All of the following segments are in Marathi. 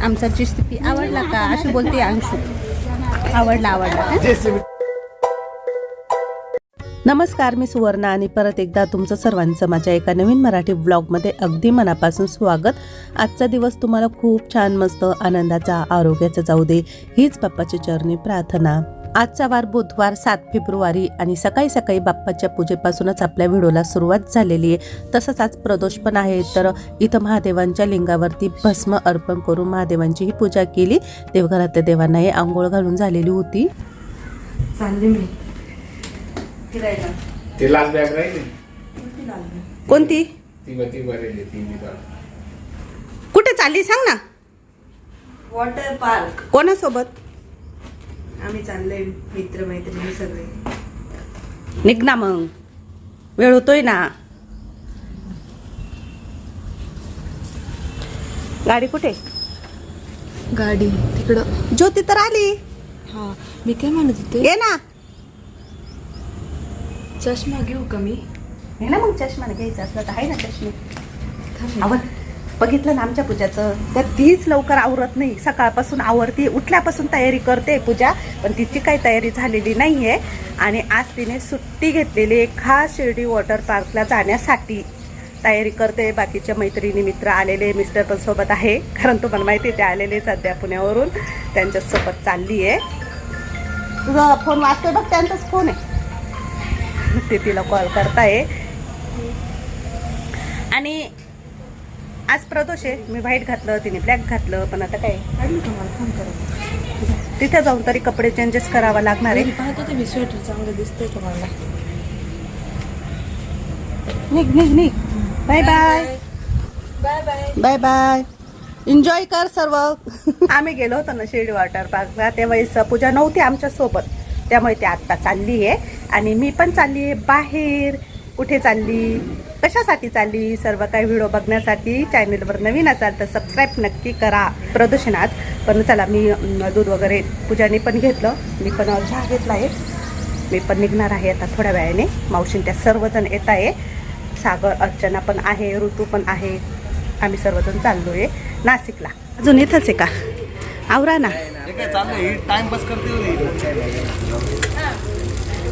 आमचा रेसिपी आवडला का? अशी बोलते अंशू. आवडला आवडला? नमस्कार मी सुवर्णा आणि परत एकदा तुमचं सर्वांचं माझ्या एका नवीन मराठी ब्लॉगमध्ये अगदी मनापासून स्वागत. आजचा दिवस तुम्हाला खूप छान मस्त आनंदाचा आरोग्याचा जाऊ दे हीच बाप्पाची चरणी प्रार्थना. आजचा वार बुधवार सात फेब्रुवारी आणि सकाळी सकाळी बाप्पाच्या पूजेपासूनच आपल्या व्हिडिओला सुरुवात झालेली आहे. तसंच आज प्रदोष पण आहे. तर इथं महादेवांच्या लिंगावरती भस्म अर्पण करून महादेवांचीही पूजा केली. देवघरातल्या देवांनाही आंघोळ घालून झालेली होती. चालली मी. फिरायला. ते लाल बॅग राहिली? कोणती. कुठे चालली सांग ना. Water park. कोणासोबत? आम्ही चाललोय मित्र मैत्रिणी सगळे. निघ ना मग. वेळ होतोय ना. गाडी कुठे? गाडी तिकडं. ज्योती तर आली. हा मी काय म्हणत होते? ये ना. चष्मा घेऊ का मी? हे ना मग चष्मा घ्यायचा असलं तर आहे ना चष्मे. आवर बघितलं ना आमच्या पूजाचं? तर तीच लवकर आवरत नाही. सकाळपासून आवरते उठल्यापासून तयारी करते पूजा पण तिची काही तयारी झालेली नाही आहे आणि आज तिने सुट्टी घेतलेली आहे खास शिर्डी वॉटर पार्कला जाण्यासाठी तयारी करते. बाकीच्या मैत्रिणी मित्र आलेले मिस्टर पण सोबत आहे. कारण तुम्हाला माहिती आहे ते आलेले सध्या पुण्यावरून. त्यांच्यासोबत चालली आहे तुझा फोन वाचतोय बघ त्यांचाच फोन आहे. ते तिला कॉल करताय. आणि आज प्रदोष आहे. मी व्हाईट घातलं तिने ब्लॅक घातलं पण आता काय? फोन तिथे जाऊन तरी कपडे चेंजेस करावा लागणार आहे. पाहत होते मी स्वेटर चांगलं दिसतंय का मला निघ. निघ निघ bye bye bye bye bye bye enjoy कर सर्व. आम्ही गेलो होतो ना शिर्डी वॉटर पार्कला त्यावेळेस पूजा नव्हती आमच्यासोबत. त्यामुळे ती आत्ता चालली आहे. आणि मी पण चालली आहे बाहेर. कुठे चालली? कशासाठी चालली? सर्व काही व्हिडिओ बघण्यासाठी चॅनलवर नवीन असाल तर सबस्क्राईब नक्की करा. प्रदूषणात पण चला मी दूध वगैरे पूजाने पण घेतलं. मी पण चहा घेतला आहे. मी पण निघणार आहे आता थोड्या वेळाने. मावशीन त्या सर्वजण येत आहे. सागर अर्चना पण आहे ऋतू पण आहे. आम्ही सर्वजण चाललो आहे नाशिकला. अजून इथंच आहे का? आवरा ना.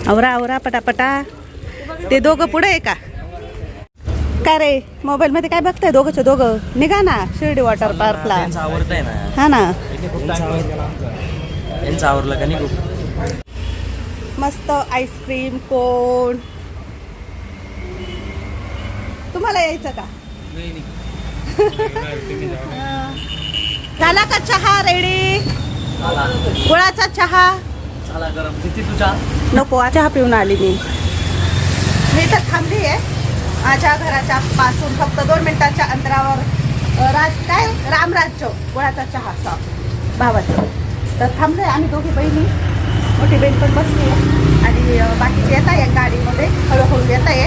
आवरा आवरा पटापटा. ते दोघं पुढे आहे का? काय रे? मोबाईल मध्ये काय बघताय दोघंच दोघं? निघा ना शिर्डी वॉटर पार्कला त्यांचं आवडतंय ना. हा ना. यांचं आवडलं का खूप? मस्त आईस्क्रीम कोण? तुम्हाला यायचं का? झाला का चहा रेडी गुळाचा चहा? चला गरम. किती तुझ्या नको चहा पिऊन आली मी. मी इथं थांबली आहे. माझ्या घराच्या पासून फक्त दोन मिनिटाच्या अंतरावर राज काय? रामराज्य गुळाचा चहा शॉप भावाचं. तर थांबलोय आम्ही दोघी बहिणी. मोठी बहीण पण बसली आणि बाकीचे येत आहे गाडीमध्ये. हळूहळू येत आहे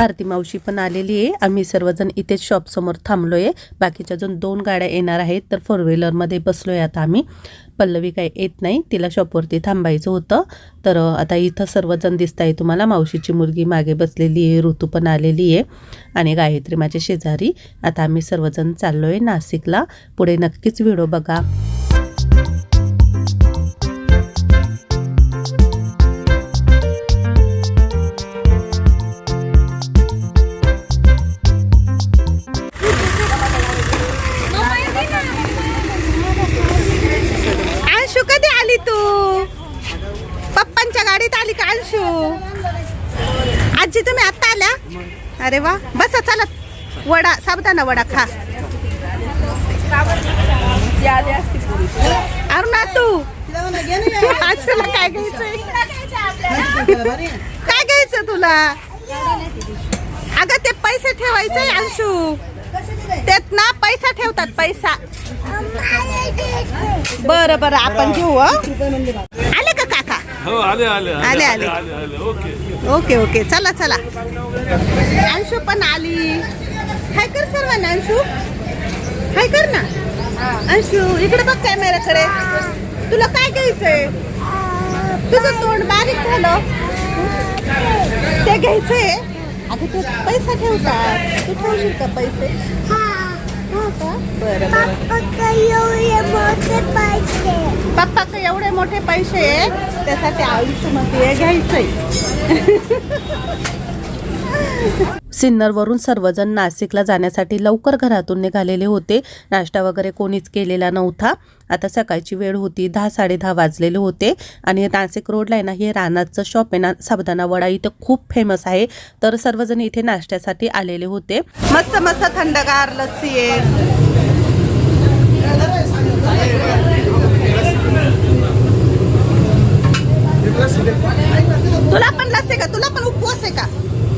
भारती मावशी पण आलेली आहे. आम्ही सर्वजण इथेच शॉपसमोर थांबलो आहे बाकीच्या अजून दोन गाड्या येणार आहेत तर फोर व्हीलरमध्ये बसलो आहे आता आम्ही. पल्लवी काही येत नाही तिला शॉपवरती थांबायचं होतं. तर आता इथं सर्वजण दिसत आहे तुम्हाला. मावशीची मुलगी मागे बसलेली आहे ऋतू पण आलेली आहे. आणि गायत्री माझ्या शेजारी. आता आम्ही सर्वजण चाललो आहे नाशिकला. पुढे नक्कीच व्हिडिओ बघा. अरे वा बस चालत वडा साबुदाना वडा खा. अरुणा तू? अंशूला काय घ्यायचंय? काय घ्यायचं तुला? अगं ते पैसे ठेवायचे अंशू. त्यात ना पैसा ठेवतात पैसा. बरं बरं आपण घेऊ आले आले आले आले, आले. ओके. Okay okay. चला चला. अंशू पण आली. हाय कर सर्वांना अंशू. हाय कर ना. अंशू इकडे बघ कॅमेराकडे तुला काय घ्यायचंय? तुझं तोंड बारीक झालं. घ्यायचंय. अगं ते पैसा ठेवतात तू ठेवशील का पैसे? हा का बरं बरं पप्पा का एवढे मोठे पैसे. त्यासाठी आयुष्यमध्ये घ्यायचंय. सिन्नरवरून सर्वजण नाशिकला जाण्यासाठी लवकर घरातून निघालेले होते. नाश्ता वगैरे कोणीच केलेला नव्हता. आता सकाळची वेळ होती दहा साडेदहा वाजलेले होते. आणि नाशिक रोडला आहे ना हे रानाचं शॉप आहे. ना साबुदाणा वडा इथं खूप फेमस आहे. तर सर्वजण इथे नाश्त्यासाठी आलेले होते. मस्त मस्त थंडगार लस्सी आहे. तुला पण लस आहे का? तुला पण उपवास आहे का?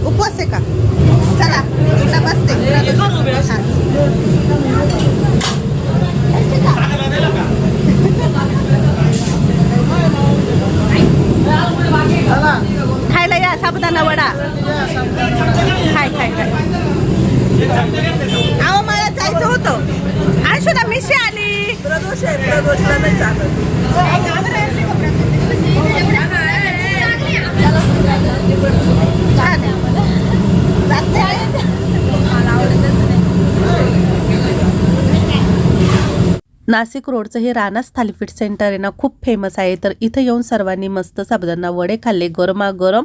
उपवास आहे का? चला तुला बसते. खायला या साबुदाणा वडा. खाय खाय खाय. अहो मला जायचं होतं. आणशो ना मिशी आली. छान नाशिक रोडचं हे रानास थालीपीठ सेंटर आहे ना खूप फेमस आहे. तर इथं येऊन सर्वांनी मस्त साबुदाणा वडे खाल्ले गरमागरम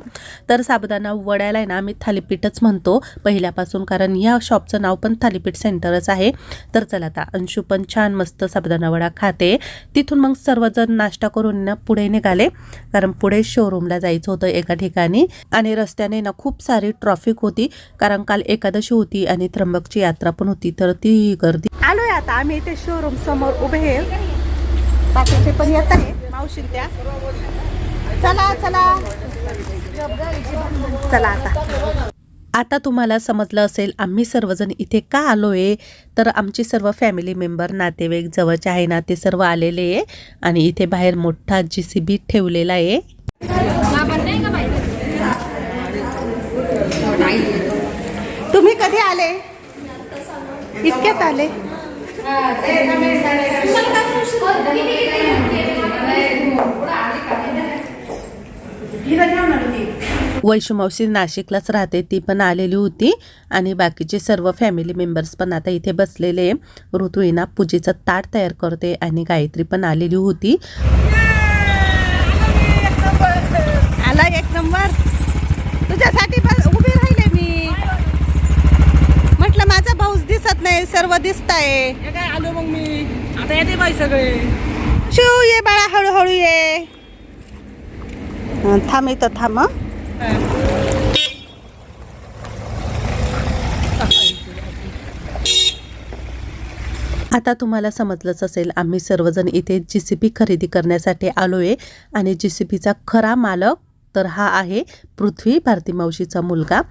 तर साबुदाणा वड्याला आहे ना आम्ही थालीपीठच म्हणतो पहिल्यापासून कारण या शॉपचं नाव पण थालीपीठ सेंटरच आहे. तर चला आता अंशू पण छान मस्त साबुदाणा वडा खाते. तिथून मग सर्वजण नाश्ता करून ना पुढे निघाले कारण पुढे शोरूमला जायचं होतं एका ठिकाणी. आणि रस्त्याने ना खूप सारी ट्रॉफिक होती कारण काल एकादशी होती आणि त्र्यंबकची यात्रा पण होती तर ती गर्दी. आलोय आता आम्ही इथे शोरूम समोर. उभे आहे. बाकीचे पण येत आहे. मावशी त्या. चला चला. चला आता. आता तुम्हाला समजलं असेल आम्ही सर्वजण इथे का आलोय? तर आमची सर्व फॅमिली मेंबर नातेवाईक जवळचे आहे ना ते सर्व आलेले आहे. आणि इथे बाहेर मोठा जी सी बी ठेवलेला आहे. तुम्ही कधी आले? इतक्यात आले. वैष्णवशी नाशिकलाच राहते ती पण आलेली होती. आणि बाकीचे सर्व फॅमिली मेंबर्स पण आता इथे बसलेले ऋतुईना पूजेचं ताट तयार करते आणि गायत्री पण आलेली होती. आला एक नंबर. तुझ्यासाठी बस उभी राहिले मी म्हटलं माझा भाऊच दिसत नाही सर्व दिसत आहे काय आलो मग मी? आता येते बाई सगळे. शू ये बाळा हळूहळू ये. थांब इथं थांब. आता तुम्हाला समजलंच असेल आम्ही सर्वजण इथे जी सी पी खरेदी करण्यासाठी आलो आहे आणि जी सी पीचा खरा मालक तर हा आहे पृथ्वी भारती मावशीचा मुलगा.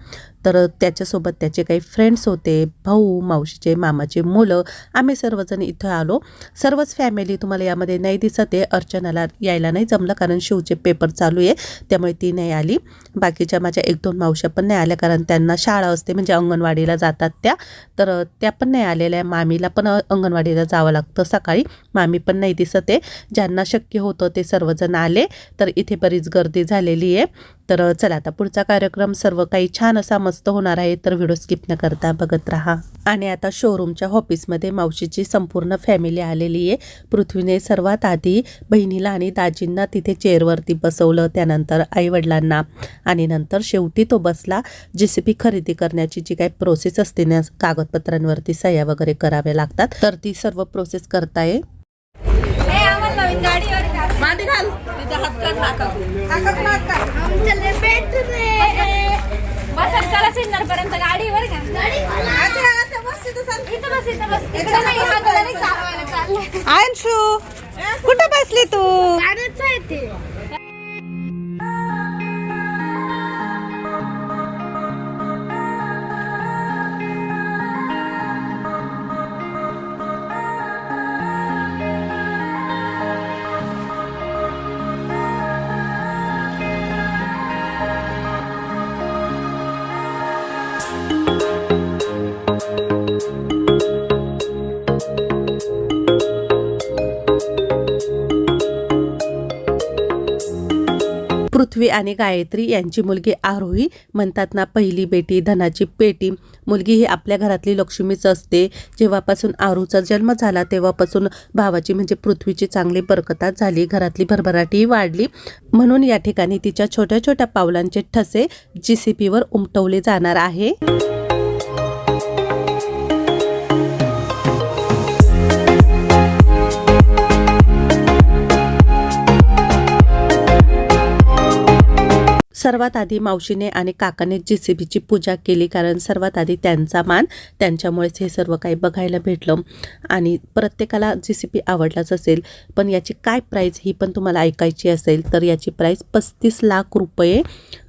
तर त्याच्यासोबत त्याचे काही फ्रेंड्स होते भाऊ मावशीचे मामाचे मुलं. आम्ही सर्वजण इथं आलो. सर्वच फॅमिली तुम्हाला यामध्ये नाही दिसत आहे. अर्चनाला यायला नाही जमलं कारण शिवचे पेपर चालू आहे. त्यामुळे ती नाही आली. बाकीच्या माझ्या एक दोन मावश्या पण नाही आल्या कारण त्यांना शाळा असते म्हणजे अंगणवाडीला जातात त्या. तर त्या पण नाही आलेल्या. आहे मामीला पण अंगणवाडीला जावं लागतं सकाळी. मामी पण नाही दिसत आहे. ज्यांना शक्य होतं ते सर्वजण आले. तर इथे बरीच गर्दी झालेली आहे. तर चला आता पुढचा कार्यक्रम. सर्व काही छान असा मस्त होणार आहे तर व्हिडिओ स्किप न करता बघत राहा. आणि आता शोरूमच्या ऑफिसमध्ये मावशीची संपूर्ण फॅमिली आलेली आहे. पृथ्वीने सर्वात आधी बहिणीला आणि दाजींना तिथे चेअरवरती बसवलं त्यानंतर आईवडिलांना. आणि नंतर शेवटी तो बसला. जे सी पी खरेदी करण्याची जी काही प्रोसेस असते ना कागदपत्रांवरती सह्या वगैरे कराव्या लागतात. तर ती सर्व प्रोसेस करताय. मांडी घाल. तिचा हात काढ नाका पर्यंत गाडी वर का इथं बस इथं बस. इकडे नाही हाताला नाही चालवायला चाललंय. अंशू कुठं बसली तू? गाडीच आहे ते. आणि गायत्री यांची मुलगी आरोही म्हणतात ना पहिली बेटी धनाची पेटी. मुलगी ही आपल्या घरातली लक्ष्मीच असते. जेव्हापासून आरूचा जन्म झाला तेव्हापासून भावाची म्हणजे पृथ्वीची चांगली बरकतात झाली. घरातली भरभराटीही वाढली. म्हणून या ठिकाणी तिच्या छोट्या छोट्या पावलांचे ठसे जी सी पीवर उमटवले जाणार आहे. सर्वात आधी मावशीने आणि काकाने जे सी बीची पूजा केली कारण सर्वात आधी त्यांचा मान त्यांच्यामुळेच हे सर्व काही बघायला भेटलं. आणि प्रत्येकाला जे सी पी आवडलाच असेल पण याची काय प्राईज ही पण तुम्हाला ऐकायची असेल तर याची प्राईज पस्तीस लाख रुपये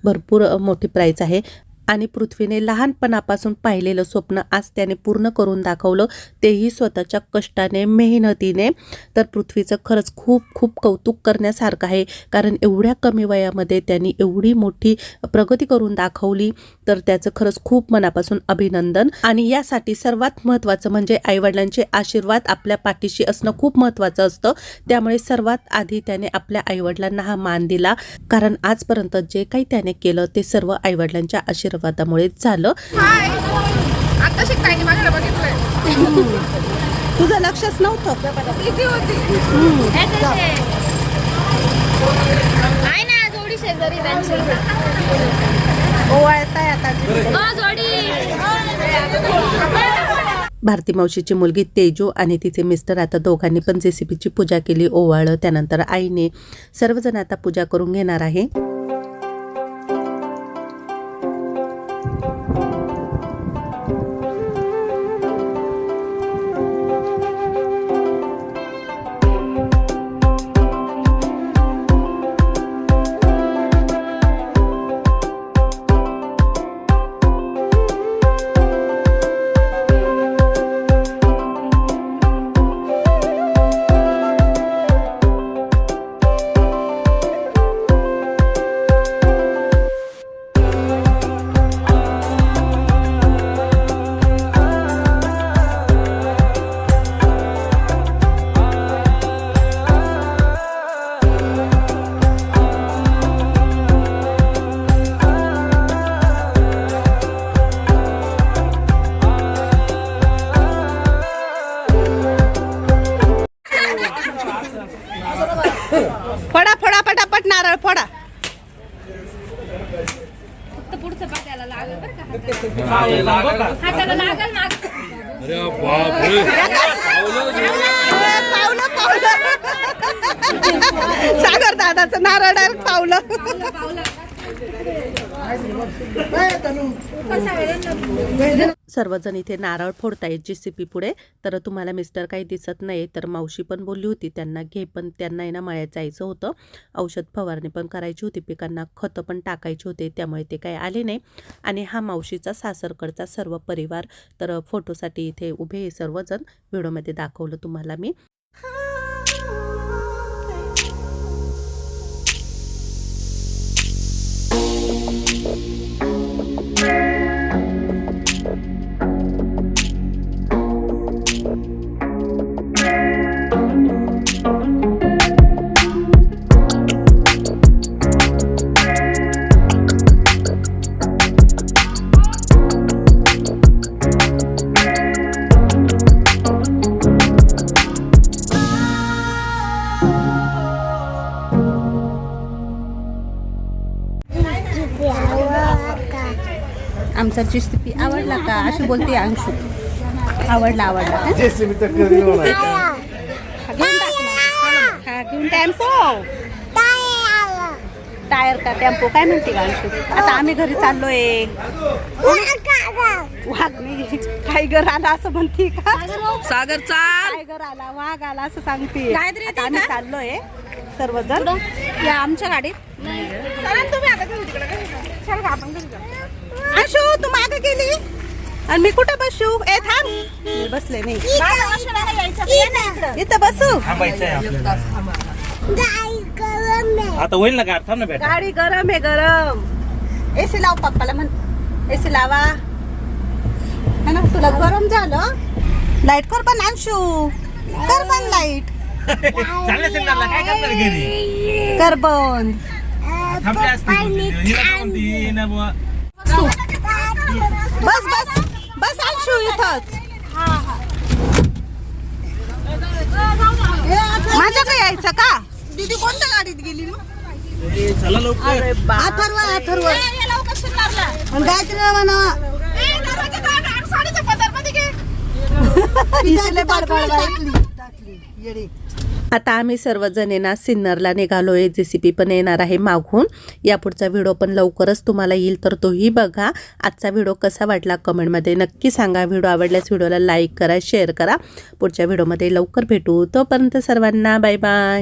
भरपूर मोठी प्राईज आहे. आणि पृथ्वीने लहानपणापासून पाहिलेलं स्वप्न आज त्याने पूर्ण करून दाखवलं. तेही स्वतःच्या कष्टाने मेहनतीने. तर पृथ्वीचं खरंच खूप खूप कौतुक करण्यासारखं आहे. कारण एवढ्या कमी वयामध्ये त्यांनी एवढी मोठी प्रगती करून दाखवली. तर त्याचं खरंच खूप मनापासून अभिनंदन. आणि यासाठी सर्वात महत्त्वाचं म्हणजे आईवडिलांचे आशीर्वाद आपल्या पाठीशी असणं खूप महत्त्वाचं असतं. त्यामुळे सर्वात आधी त्याने आपल्या आईवडिलांना हा मान दिला. कारण आजपर्यंत जे काही त्याने केलं ते सर्व आईवडिलांच्या आशीर्वादामुळेच झालं. तुझं लक्षच नव्हतं. जोडी भारती मावशीची मुलगी तेजू आणि तिचे मिस्टर आता दोघांनी पण जेसीबीची पूजा केली ओवाळं त्यानंतर आईने सर्वजण आता पूजा करून घेणार आहे. नारळ फोडा. फक्त पुढचं पाट्याला लागल बरं का हाताला. हाताला लागल ना पावलं पावलं सागर दादाचं नारळ डायरेक्ट पावलं. सर्वजण इथे नारळ फोडतायत जी सी पी पुढे. तर तुम्हाला मिस्टर काही दिसत नाही तर मावशी पण बोलली होती त्यांना घे पण त्यांना आहे ना मळ्यात जायचं होतं. औषध फवारणी पण करायची होती पिकांना खतं पण टाकायची होते त्यामुळे ते काही आले नाही. आणि हा मावशीचा सासरकडचा सर्व परिवार तर फोटोसाठी इथे उभे आहे सर्वजण. व्हिडिओमध्ये दाखवलं तुम्हाला मी. जिस्ती आवडला का? अशी बोलते अंशू. आवडला आवडला हा? घेऊन. हा, टेम्पो. टायर का टेम्पो? काय म्हणते का अंशू? आता आम्ही घरी चाललोय. वाघ नाही टायगर आला असं म्हणते का? सागर चाल. टायगर आला वाघ आला असं सांगते. आम्ही चाललोय सर्वजण. या आमच्या गाडीत. तुम्ही आता आपण. अंशू तू माग गेली? आणि मी कुठं बसू? ए थांब. मी बसले नाही. इथं बसू. आता होईल ना गाड थांब ना बेटा. गाडी गरम आहे गरम. एसी लाव पप्पाला म्हण. एसी लावा. है ना तुला गरम झालं? लाइट कर पण अंशू कर पण लाइट चालले सिन्नरला काय करणार घरी? कर बंद थांबले असते हिला जाऊन दे, हिला बुवा. बस बस बस अंशू इथंच. माझ्याकडे यायचं का? दीदी कोणत्या गाडीत गेली अथर्व अथर्व. गायत्री म्हणा साडीच्या पदरमध्ये घे. आता आम्ही सर्वजण येणार ना सिन्नरला निघालोय. जे सी पी पण येणार आहे मागून. यापुढचा व्हिडिओ पण लवकरच तुम्हाला येईल तर तोही बघा. आजचा व्हिडिओ कसा वाटला कमेंटमध्ये नक्की सांगा. व्हिडिओ आवडल्यास व्हिडिओला लाईक करा शेअर करा. पुढच्या व्हिडिओमध्ये लवकर भेटू. तोपर्यंत सर्वांना बाय बाय.